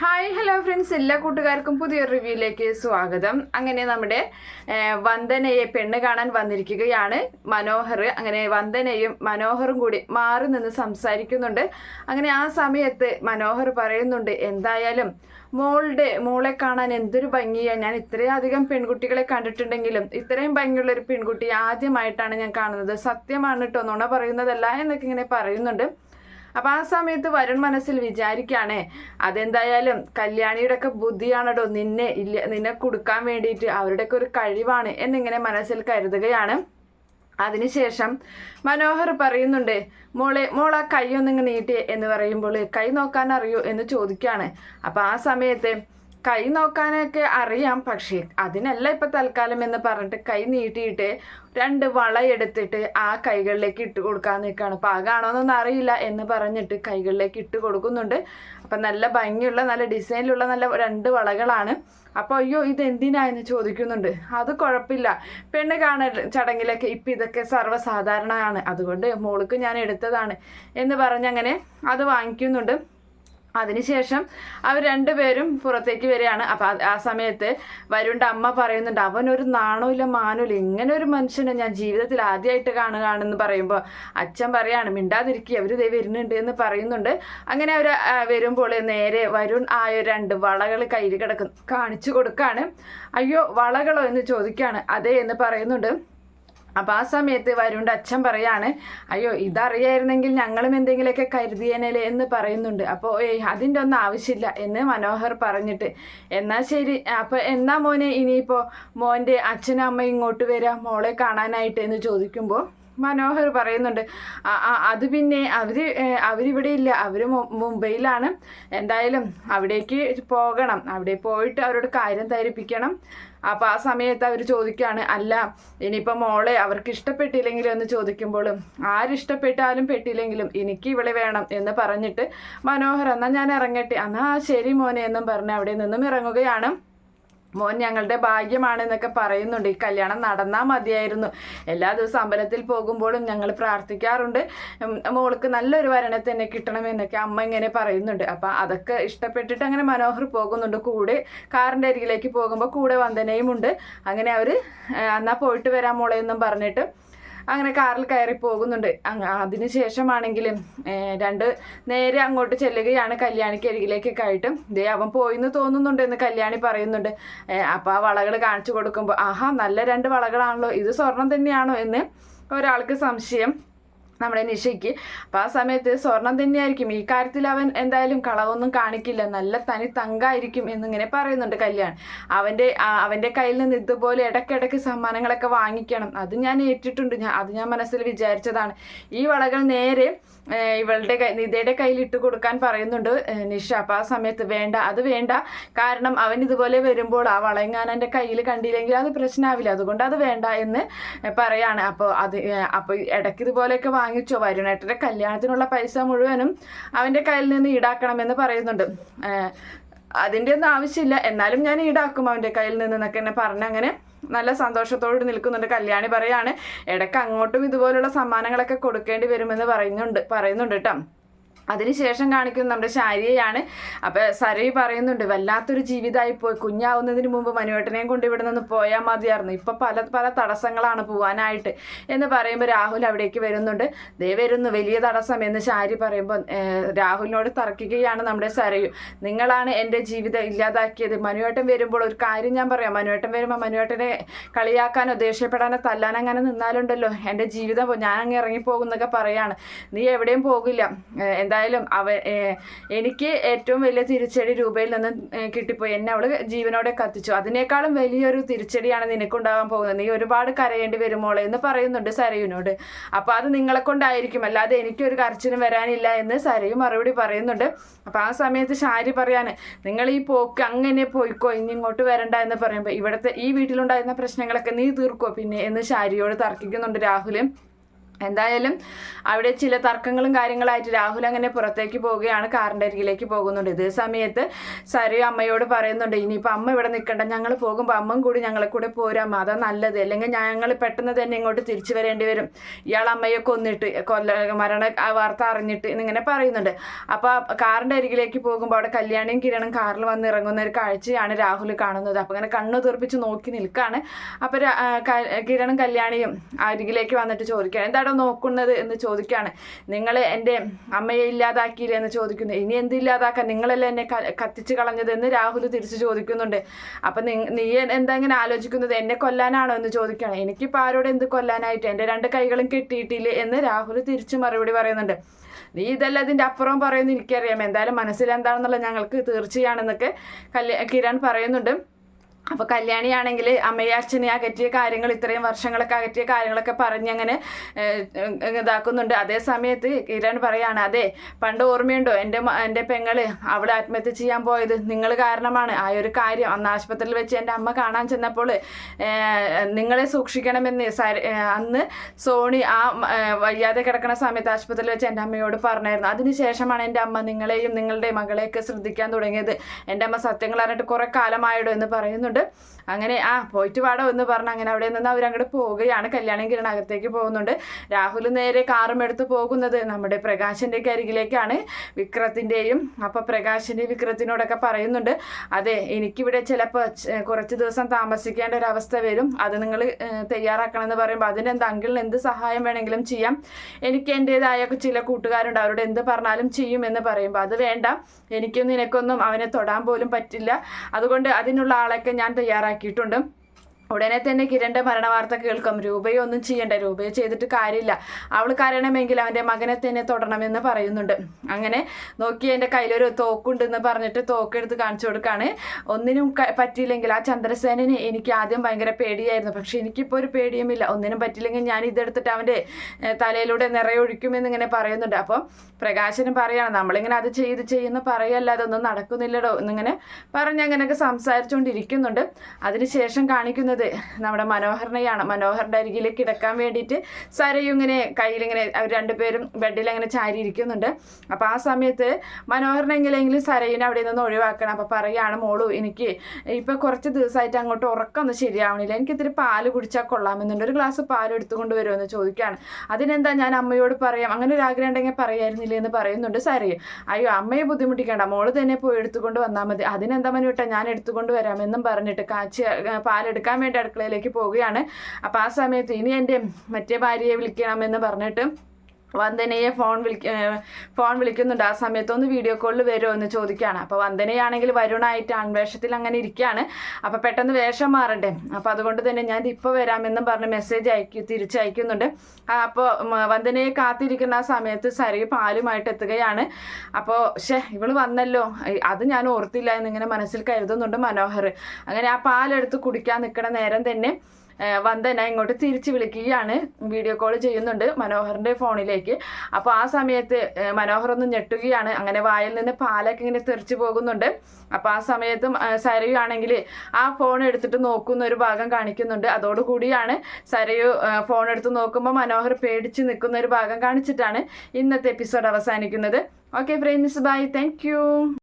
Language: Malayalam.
ഹായ് ഹലോ ഫ്രണ്ട്സ് എല്ലാ കൂട്ടുകാർക്കും പുതിയൊരു റിവ്യൂയിലേക്ക് സ്വാഗതം. അങ്ങനെ നമ്മുടെ വന്ദനയെ പെണ്ണ് കാണാൻ വന്നിരിക്കുകയാണ് മനോഹർ. അങ്ങനെ വന്ദനയും മനോഹറും കൂടി മാറി നിന്ന് സംസാരിക്കുന്നുണ്ട്. അങ്ങനെ ആ സമയത്ത് മനോഹർ പറയുന്നുണ്ട് എന്തായാലും മോളുടെ മോളെ കാണാൻ എന്തൊരു ഭംഗിയാണ് ഞാൻ ഇത്രയധികം പെൺകുട്ടികളെ കണ്ടിട്ടുണ്ടെങ്കിലും ഇത്രയും ഭംഗിയുള്ള ഒരു പെൺകുട്ടി ആദ്യമായിട്ടാണ് ഞാൻ കാണുന്നത്. സത്യമാണ് കേട്ടോ നുണ പറയുന്നതല്ല എന്നൊക്കെ ഇങ്ങനെ പറയുന്നുണ്ട്. അപ്പൊ ആ സമയത്ത് വരുൺ മനസ്സിൽ വിചാരിക്കാണേ അതെന്തായാലും കല്യാണിയുടെ ഒക്കെ ബുദ്ധിയാണടോ നിന്നെ ഇല്ല നിന്നെ കൊടുക്കാൻ വേണ്ടിയിട്ട് അവരുടെയൊക്കെ ഒരു കഴിവാണ് എന്നിങ്ങനെ മനസ്സിൽ കരുതുകയാണ്. അതിനുശേഷം മനോഹർ പറയുന്നുണ്ട് മോളെ ആ കൈ ഒന്നിങ്ങനെ നീട്ടി എന്ന് പറയുമ്പോൾ കൈ നോക്കാൻ അറിയോ? എന്ന് ചോദിക്കുകയാണ്. അപ്പൊ ആ സമയത്ത് കൈ നോക്കാനൊക്കെ അറിയാം പക്ഷേ അതിനല്ല ഇപ്പം തൽക്കാലം എന്ന് പറഞ്ഞിട്ട് കൈ നീട്ടിയിട്ട് രണ്ട് വള എടുത്തിട്ട് ആ കൈകളിലേക്ക് ഇട്ട് കൊടുക്കാൻ നിൽക്കുകയാണ് പാകാണോന്നൊന്നും അറിയില്ല എന്ന് പറഞ്ഞിട്ട് കൈകളിലേക്ക് ഇട്ട് കൊടുക്കുന്നുണ്ട്. അപ്പം നല്ല ഭംഗിയുള്ള നല്ല ഡിസൈനിലുള്ള നല്ല രണ്ട് വളകളാണ്. അപ്പോൾ അയ്യോ ഇത് എന്തിനായെന്ന് ചോദിക്കുന്നുണ്ട്. അത് കുഴപ്പമില്ല. പെണ്ണ് കാണൽ ചടങ്ങിലൊക്കെ ഇപ്പം ഇതൊക്കെ സർവസാധാരണമാണ് അതുകൊണ്ട് മോൾക്ക് ഞാൻ എടുത്തതാണ് എന്ന് പറഞ്ഞങ്ങനെ അത് വാങ്ങിക്കുന്നുണ്ട്. അതിനുശേഷം അവർ രണ്ടുപേരും പുറത്തേക്ക് വരികയാണ്. അപ്പം ആ- സമയത്ത് വരുണ്ട അമ്മ പറയുന്നുണ്ട് അവനൊരു നാണമില്ല മാനമില്ല ഇങ്ങനെ ഒരു മനുഷ്യനെ ഞാൻ ജീവിതത്തിൽ ആദ്യമായിട്ട് കാണുകയാണെന്ന് പറയുമ്പോൾ അച്ഛൻ പറയാണ് മിണ്ടാതിരിക്കുക അവർ ദേ വരുന്നുണ്ട് എന്ന് പറയുന്നുണ്ട്. അങ്ങനെ അവർ വരുമ്പോൾ നേരെ വരുൺ ആയ രണ്ട് വളകൾ കയ്യിൽ കിടക്കുന്നു കാണിച്ചു കൊടുക്കാണ്. അയ്യോ വളകളോ? എന്ന് ചോദിക്കുകയാണ് അതെ എന്ന് പറയുന്നുണ്ട്. അപ്പം ആ സമയത്ത് വരുണ്ട് അച്ഛൻ പറയാണ് അയ്യോ ഇതറിയായിരുന്നെങ്കിൽ ഞങ്ങളും എന്തെങ്കിലുമൊക്കെ കരുതിയേനല്ലേ എന്ന് പറയുന്നുണ്ട്. അപ്പോൾ ഏയ് അതിന്റെ ഒന്നും ആവശ്യമില്ല എന്ന് മനോഹർ പറഞ്ഞിട്ട്. എന്നാൽ ശരി അപ്പോൾ എന്നാ മോനെ ഇനിയിപ്പോൾ മോന്റെ അച്ഛനും അമ്മയും ഇങ്ങോട്ട് വരാം മോളെ കാണാനായിട്ട് എന്ന് ചോദിക്കുമ്പോൾ മനോഹർ പറയുന്നുണ്ട് "ആ, ആ, അത് പിന്നെ അവർ അവരിവിടെ ഇല്ല അവർ മുംബൈയിലാണ്. എന്തായാലും അവിടേക്ക് പോകണം. അവിടെ പോയിട്ട് അവരോട് കാര്യം ധരിപ്പിക്കണം. അപ്പോൾ ആ സമയത്ത് അവർ ചോദിക്കുകയാണ് അല്ല ഇനിയിപ്പോൾ മോളെ അവർക്ക് ഇഷ്ടപ്പെട്ടില്ലെങ്കിലും? എന്ന് ചോദിക്കുമ്പോഴും ആരിഷ്ടപ്പെട്ടാലും പെട്ടില്ലെങ്കിലും എനിക്ക് ഇവിടെ വേണം എന്ന് പറഞ്ഞിട്ട് മനോഹർ എന്നാൽ ഞാൻ ഇറങ്ങട്ടെ എന്നാൽ ശരി മോനെ എന്നും പറഞ്ഞ് അവിടെ നിന്നും ഇറങ്ങുകയാണ്. മോൻ ഞങ്ങളുടെ ഭാഗ്യമാണ് എന്നൊക്കെ പറയുന്നുണ്ട്. ഈ കല്യാണം നടന്നാൽ മതിയായിരുന്നു. എല്ലാ ദിവസവും അമ്പലത്തിൽ പോകുമ്പോഴും ഞങ്ങൾ പ്രാർത്ഥിക്കാറുണ്ട്. മോൾക്ക് നല്ലൊരു വരണെ തന്നെ കിട്ടണമെന്നൊക്കെ അമ്മ ഇങ്ങനെ പറയുന്നുണ്ട്. അപ്പം അതൊക്കെ ഇഷ്ടപ്പെട്ടിട്ട് അങ്ങനെ മനോഹർ പോകുന്നുണ്ട്. കൂടെ കാറിന്റെ അരികിലേക്ക് പോകുമ്പോൾ കൂടെ വന്ദനയും ഉണ്ട്. അങ്ങനെ അവർ എന്നാൽ പോയിട്ട് വരാം മോളെ എന്നും പറഞ്ഞിട്ട് അങ്ങനെ കാറിൽ കയറി പോകുന്നുണ്ട്. അതിനു അതിന് ശേഷമാണെങ്കിലും രണ്ട് നേരെ അങ്ങോട്ട് ചെല്ലുകയാണ് കല്യാണിക്ക് അരികിലേക്കൊക്കെ ആയിട്ട് ദേ അവൻ പോയിന്ന് തോന്നുന്നുണ്ട് എന്ന് കല്യാണി പറയുന്നുണ്ട്. അപ്പം അപ്പോൾ ആ വളകൾ കാണിച്ചു കൊടുക്കുമ്പോൾ ആഹാ നല്ല രണ്ട് വളകളാണല്ലോ. ഇത് സ്വർണം തന്നെയാണോ? എന്ന് ഒരാൾക്ക് സംശയം. നമ്മുടെ നിഷയ്ക്ക് അപ്പോൾ ആ സമയത്ത് സ്വർണം തന്നെയായിരിക്കും. ഈ കാര്യത്തിൽ അവൻ എന്തായാലും കളവൊന്നും കാണിക്കില്ല. നല്ല തനി തങ്കായിരിക്കും എന്നിങ്ങനെ പറയുന്നുണ്ട് കല്യാൺ. അവന്റെ അവന്റെ കയ്യിൽ നിന്ന് ഇതുപോലെ ഇടയ്ക്കിടയ്ക്ക് സമ്മാനങ്ങളൊക്കെ വാങ്ങിക്കണം. അത് ഞാൻ ഏറ്റിട്ടുണ്ട്. ഞാൻ അത് ഞാൻ മനസ്സിൽ വിചാരിച്ചതാണ്. ഈ വളകൾ നേരെ ഇവളുടെ കൈ നിതയുടെ കയ്യിൽ ഇട്ട് കൊടുക്കാൻ പറയുന്നുണ്ട് നിഷ. അപ്പോൾ ആ സമയത്ത് വേണ്ട അത് വേണ്ട. കാരണം അവൻ ഇതുപോലെ വരുമ്പോൾ ആ വളയങ്ങാൻ എന്റെ കയ്യിൽ കണ്ടില്ലെങ്കിൽ അത് പ്രശ്നമാവില്ല അതുകൊണ്ട് അത് വേണ്ട എന്ന് പറയാണ്. അപ്പോൾ അത് അപ്പോൾ ഇടയ്ക്ക് ഇതുപോലെയൊക്കെ വാങ്ങിച്ചോ വരുണേട്ടന്റെ കല്യാണത്തിനുള്ള പൈസ മുഴുവനും അവന്റെ കയ്യിൽ നിന്ന് ഈടാക്കണമെന്ന് പറയുന്നുണ്ട്. അതിന്റെ ഒന്നും ആവശ്യമില്ല. എന്നാലും ഞാൻ ഈടാക്കും അവന്റെ കയ്യിൽ നിന്ന് എന്നൊക്കെ എന്നെ പറഞ്ഞങ്ങനെ നല്ല സന്തോഷത്തോട് നിൽക്കുന്നുണ്ട്. കല്യാണി പറയാണ് ഇടയ്ക്ക് അങ്ങോട്ടും ഇതുപോലുള്ള സമ്മാനങ്ങളൊക്കെ കൊടുക്കേണ്ടി വരുമെന്ന് പറയുന്നുണ്ട് പറയുന്നുണ്ട് കേട്ടോ അതിനുശേഷം നമ്മുടെ ശാരിയെയാണ്. അപ്പോൾ സരയി പറയുന്നുണ്ട് വല്ലാത്തൊരു ജീവിതമായി പോയി കുഞ്ഞാവുന്നതിന് മുമ്പ് മനുവേട്ടനെയും കൊണ്ട് ഇവിടെ നിന്ന് പോയാൽ മതിയായിരുന്നു. ഇപ്പം പല പല തടസ്സങ്ങളാണ് പോകാനായിട്ട് എന്ന് പറയുമ്പോൾ രാഹുൽ അവിടേക്ക് വരുന്നുണ്ട്. ദേ വരുന്നു വലിയ തടസ്സം എന്ന് ശാരി പറയുമ്പോൾ രാഹുലിനോട് തർക്കിക്കുകയാണ് നമ്മുടെ സരയും. നിങ്ങളാണ് എന്റെ ജീവിതം ഇല്ലാതാക്കിയത്. മനുവേട്ടൻ വരുമ്പോൾ ഒരു കാര്യം ഞാൻ പറയാം. മനുവേട്ടൻ വരുമ്പോൾ മനുവേട്ടനെ കളിയാക്കാനോ ദേഷ്യപ്പെടാനോ തല്ലാനോ അങ്ങനെ നിന്നാലുണ്ടല്ലോ. എന്റെ ജീവിതം ഞാൻ അങ്ങ് ഇറങ്ങിപ്പോകുന്നൊക്കെ പറയാണ്. നീ എവിടെയും പോകില്ല. ഏഹ് എന്തായാലും അവ എനിക്ക് ഏറ്റവും വലിയ തിരിച്ചടി രൂപയിൽ നിന്ന് കിട്ടിപ്പോയി. എന്നെ അവൾ ജീവനോടെ കത്തിച്ചു. അതിനേക്കാളും വലിയൊരു തിരിച്ചടിയാണ് നിനക്കുണ്ടാകാൻ പോകുന്നത്. നീ ഒരുപാട് കരയേണ്ടി വരുമോളെ എന്ന് പറയുന്നുണ്ട് സരയുനോട് അപ്പോൾ അത് നിങ്ങളെ കൊണ്ടായിരിക്കും. അല്ലാതെ എനിക്കൊരു കരച്ചിലും വരാനില്ല എന്ന് സരയും മറുപടി പറയുന്നുണ്ട്. അപ്പോൾ ആ സമയത്ത് ഷാരി പറയാണ് നിങ്ങൾ ഈ പോക്ക് അങ്ങനെ പോയിക്കോ ഇനി ഇങ്ങോട്ട് വരണ്ട എന്ന് പറയുമ്പോൾ ഇവിടുത്തെ ഈ വീട്ടിലുണ്ടായിരുന്ന പ്രശ്നങ്ങളൊക്കെ നീ തീർക്കോ പിന്നെ? എന്ന് ഷാരിയോട് തർക്കിക്കുന്നുണ്ട് രാഹുലും. എന്തായാലും അവിടെ ചില തർക്കങ്ങളും കാര്യങ്ങളായിട്ട് രാഹുൽ അങ്ങനെ പുറത്തേക്ക് പോവുകയാണ് കാറിന്റെ അരികിലേക്ക് പോകുന്നുണ്ട്. ഇതേ സമയത്ത് സരി അമ്മയോട് പറയുന്നുണ്ട് ഇനിയിപ്പോൾ അമ്മ ഇവിടെ നിൽക്കണ്ട ഞങ്ങൾ പോകുമ്പോൾ അമ്മയും കൂടി ഞങ്ങളെ കൂടെ പോരാമ്മ അതാ നല്ലത്. അല്ലെങ്കിൽ ഞങ്ങൾ പെട്ടെന്ന് തന്നെ ഇങ്ങോട്ട് തിരിച്ചു വരേണ്ടി വരും. ഇയാൾ അമ്മയെ കൊന്നിട്ട് കൊല്ല മരണ വാർത്ത അറിഞ്ഞിട്ട് എന്നിങ്ങനെ പറയുന്നുണ്ട്. അപ്പോൾ കാറിന്റെ അരികിലേക്ക് പോകുമ്പോൾ അവിടെ കല്യാണിയും കിരണും കാറിൽ വന്ന് ഇറങ്ങുന്ന ഒരു കാഴ്ചയാണ് രാഹുൽ കാണുന്നത്. അപ്പോൾ അങ്ങനെ കണ്ണു തീർപ്പിച്ച് നോക്കി നിൽക്കുകയാണ് അപ്പോൾ കിരണും കല്യാണിയും അരികിലേക്ക് വന്നിട്ട് ചോദിക്കുകയാണ് എന്താണോ നോക്കുന്നത് എന്ന് ചോദിക്കുകയാണ് നിങ്ങൾ എന്റെ അമ്മയെ ഇല്ലാതാക്കിയില്ലേ എന്ന് ചോദിക്കുന്നു. ഇനി എന്ത് ഇല്ലാതാക്കാൻ? നിങ്ങളല്ലേ എന്നെ കത്തിച്ച് കളഞ്ഞത് എന്ന് രാഹുൽ തിരിച്ച് ചോദിക്കുന്നുണ്ട്. അപ്പം നീ എന്താ ഇങ്ങനെ ആലോചിക്കുന്നത്? എന്നെ കൊല്ലാനാണോ എന്ന് ചോദിക്കുകയാണ്. എനിക്കിപ്പോൾ ആരോട് എന്ത് കൊല്ലാനായിട്ട്? എന്റെ രണ്ട് കൈകളും കെട്ടിയിട്ടില്ലേ എന്ന് രാഹുൽ തിരിച്ചു മറുപടി പറയുന്നുണ്ട്. നീ ഇതല്ല ഇതിന്റെ അപ്പുറം പറയുമെന്ന് എനിക്കറിയാം. എന്തായാലും മനസ്സിലെന്താണെന്നുള്ള ഞങ്ങൾക്ക് തീർച്ചയാണെന്നൊക്കെ കല്യാ കിരൺ പറയുന്നുണ്ട്. അപ്പോൾ കല്യാണിയാണെങ്കിൽ അമ്മയെ അച്ഛനെ അകറ്റിയ കാര്യങ്ങൾ ഇത്രയും വർഷങ്ങളൊക്കെ അകറ്റിയ കാര്യങ്ങളൊക്കെ പറഞ്ഞ് അങ്ങനെ ഏഹ്, ഏഹ്, ഇതാക്കുന്നുണ്ട്. അതേ സമയത്ത് കിരൺ പറയാണ് അതെ പണ്ട് ഓർമ്മയുണ്ടോ എന്റെ എന്റെ പെങ്ങൾ അവിടെ ആത്മഹത്യ ചെയ്യാൻ പോയത്? നിങ്ങൾ കാരണമാണ്. ആ ഒരു കാര്യം അന്ന് ആശുപത്രിയിൽ വെച്ച് എന്റെ അമ്മ കാണാൻ ചെന്നപ്പോൾ നിങ്ങളെ സൂക്ഷിക്കണമെന്ന് അന്ന് സോണി ആ വയ്യാതെ കിടക്കുന്ന സമയത്ത് ആശുപത്രിയിൽ വെച്ച് എന്റെ അമ്മയോട് പറഞ്ഞായിരുന്നു. അതിനുശേഷമാണ് എന്റെ അമ്മ നിങ്ങളെയും നിങ്ങളുടെ മകളെയൊക്കെ ശ്രദ്ധിക്കാൻ തുടങ്ങിയത്. എന്റെ അമ്മ സത്യങ്ങൾ അറിഞ്ഞിട്ട് കുറെ കാലമായിടോ എന്ന് പറയുന്നുണ്ട്. അങ്ങനെ ആ പോയിട്ട് വാടോ എന്ന് പറഞ്ഞ് അങ്ങനെ അവിടെ നിന്ന് അവരങ്ങോട്ട് പോവുകയാണ്. കല്യാണം കിരണകത്തേക്ക് പോകുന്നുണ്ട്. രാഹുൽ നേരെ കാറും എടുത്ത് പോകുന്നത് നമ്മുടെ പ്രകാശിന്റെ കരികിലേക്കാണ് വിക്രത്തിന്റെയും അപ്പം പ്രകാശിന്റെ വിക്രത്തിനോടൊക്കെ പറയുന്നുണ്ട് അതെ എനിക്കിവിടെ ചിലപ്പോൾ കുറച്ച് ദിവസം താമസിക്കേണ്ട ഒരു അവസ്ഥ വരും. അത് നിങ്ങൾ തയ്യാറാക്കണം എന്ന് പറയുമ്പോൾ അതിനെന്ത് അങ്കിളിന് എന്ത് സഹായം വേണമെങ്കിലും ചെയ്യാം. എനിക്ക് എന്റെതായ ചില കൂട്ടുകാരുണ്ട്. അവരോട് എന്ത് പറഞ്ഞാലും ചെയ്യും എന്ന് പറയുമ്പോൾ അത് വേണ്ട. എനിക്കും നിനക്കൊന്നും അവനെ തൊടാൻ പോലും പറ്റില്ല. അതുകൊണ്ട് അതിനുള്ള ആളൊക്കെ ഞാൻ തയ്യാറാക്കിയിട്ടുണ്ട്. ഉടനെ തന്നെ കിരണിന്റെ മരണവാർത്ത കേൾക്കും. രൂപയെ ഒന്നും ചെയ്യണ്ട. രൂപയെ ചെയ്തിട്ട് കാര്യമില്ല. അവൾ കരയണമെങ്കിൽ അവന്റെ മകനെ തന്നെ തൊടണമെന്ന് പറയുന്നുണ്ട്. അങ്ങനെ നോക്കി എന്റെ കയ്യിലൊരു തോക്കുണ്ടെന്ന് പറഞ്ഞിട്ട് തോക്കെടുത്ത് കാണിച്ചു കൊടുക്കാണ്. ഒന്നിനും പറ്റിയില്ലെങ്കിൽ ആ ചന്ദ്രസേനന് എനിക്ക് ആദ്യം ഭയങ്കര പേടിയായിരുന്നു. പക്ഷെ എനിക്കിപ്പോൾ ഒരു പേടിയുമില്ല. ഒന്നിനും പറ്റില്ലെങ്കിൽ ഞാൻ ഇതെടുത്തിട്ട് അവന്റെ തലയിലൂടെ നിറയൊഴിക്കുമെന്ന് ഇങ്ങനെ പറയുന്നുണ്ട്. അപ്പോൾ പ്രകാശനും പറയാണ് നമ്മളിങ്ങനെ അത് ചെയ്ത് ചെയ്യുന്ന പറയല്ല അതൊന്നും നടക്കുന്നില്ലടോ എന്നിങ്ങനെ പറഞ്ഞ് അങ്ങനെയൊക്കെ സംസാരിച്ചുകൊണ്ടിരിക്കുന്നുണ്ട് അതിനുശേഷം കാണിക്കുന്നത് നമ്മുടെ മനോഹരനെയാണ് മനോഹറിന്റെ അരികിൽ കിടക്കാൻ വേണ്ടിയിട്ട് സരയും ഇങ്ങനെ കയ്യിലിങ്ങനെ അവർ രണ്ടുപേരും ബെഡിൽ അങ്ങനെ ചാരി ഇരിക്കുന്നുണ്ട് അപ്പോൾ ആ സമയത്ത് മനോഹരനെങ്കിലെങ്കിലും സരയിനെ അവിടെ നിന്ന് ഒഴിവാക്കണം. അപ്പോൾ പറയാണ് മോളു എനിക്ക് ഇപ്പൊ കുറച്ച് ദിവസമായിട്ട് അങ്ങോട്ട് ഉറക്കമൊന്നും ശരിയാവണില്ല. എനിക്ക് ഇത്തിരി പാൽ കുടിച്ചാൽ കൊള്ളാമെന്നുണ്ട്. ഒരു ഗ്ലാസ് പാൽ എടുത്തുകൊണ്ട് വരുമെന്ന് ചോദിക്കുകയാണ് അതിനെന്താ ഞാൻ അമ്മയോട് പറയാം? അങ്ങനെ ഒരു ആഗ്രഹം ഉണ്ടെങ്കിൽ പറയായിരുന്നില്ലേ എന്ന് പറയുന്നുണ്ട് സരയും. അയ്യോ അമ്മയെ ബുദ്ധിമുട്ടിക്കേണ്ട. മോൾ തന്നെ പോയി എടുത്തുകൊണ്ട് വന്നാൽ മതി. അതിനെന്താ മനുവിട്ടാ ഞാൻ എടുത്തുകൊണ്ട് വരാമെന്നും പറഞ്ഞിട്ട് കാച്ചി പാലെടുക്കാൻ വേണ്ടി അടുക്കളയിലേക്ക് പോവുകയാണ്. അപ്പോൾ ആ സമയത്ത് ഇനി എന്റെ മറ്റേ ഭാര്യയെ വിളിക്കണമെന്ന് പറഞ്ഞിട്ട് വന്ദനയെ ഫോൺ വിളിക്ക ഫോൺ വിളിക്കുന്നുണ്ട്. ആ സമയത്ത് ഒന്ന് വീഡിയോ കോളിൽ വരുമോ എന്ന് ചോദിക്കുകയാണ് അപ്പോൾ വന്ദനയാണെങ്കിൽ വരുണായിട്ട് അൺവേഷത്തിൽ അങ്ങനെ ഇരിക്കുകയാണ് അപ്പോൾ പെട്ടെന്ന് വേഷം മാറണ്ടേ. അപ്പോൾ അതുകൊണ്ട് തന്നെ ഞാൻ ഇപ്പോൾ വരാമെന്നും പറഞ്ഞ് മെസ്സേജ് അയക്കി തിരിച്ചയക്കുന്നുണ്ട്. അപ്പോൾ വന്ദനയെ കാത്തിരിക്കുന്ന ആ സമയത്ത് സരി പാലുമായിട്ട് എത്തുകയാണ്. അപ്പോൾ ഷേ ഇവൾ വന്നല്ലോ. അത് ഞാൻ ഓർത്തില്ല എന്നിങ്ങനെ മനസ്സിൽ കരുതുന്നുണ്ട് മനോഹർ. അങ്ങനെ ആ പാലെടുത്ത് കുടിക്കാൻ നിൽക്കുന്ന നേരം തന്നെ വന്ദന ഇങ്ങോട്ട് തിരിച്ച് വിളിക്കുകയാണ്. വീഡിയോ കോൾ ചെയ്യുന്നുണ്ട് മനോഹറിന്റെ ഫോണിലേക്ക്. അപ്പോൾ ആ സമയത്ത് മനോഹർ ഒന്ന് ഞെട്ടുകയാണ്. അങ്ങനെ വായിൽ നിന്ന് പാലൊക്കെ ഇങ്ങനെ തെറിച്ച് പോകുന്നുണ്ട്. അപ്പോൾ ആ സമയത്തും സരയു ആണെങ്കിൽ ആ ഫോൺ എടുത്തിട്ട് നോക്കുന്ന ഒരു ഭാഗം കാണിക്കുന്നുണ്ട്. അതോടുകൂടിയാണ് സരയു ഫോൺ എടുത്ത് നോക്കുമ്പോൾ മനോഹർ പേടിച്ച് നിൽക്കുന്ന ഒരു ഭാഗം കാണിച്ചിട്ടാണ് ഇന്നത്തെ എപ്പിസോഡ് അവസാനിക്കുന്നത്. Okay friends bye thank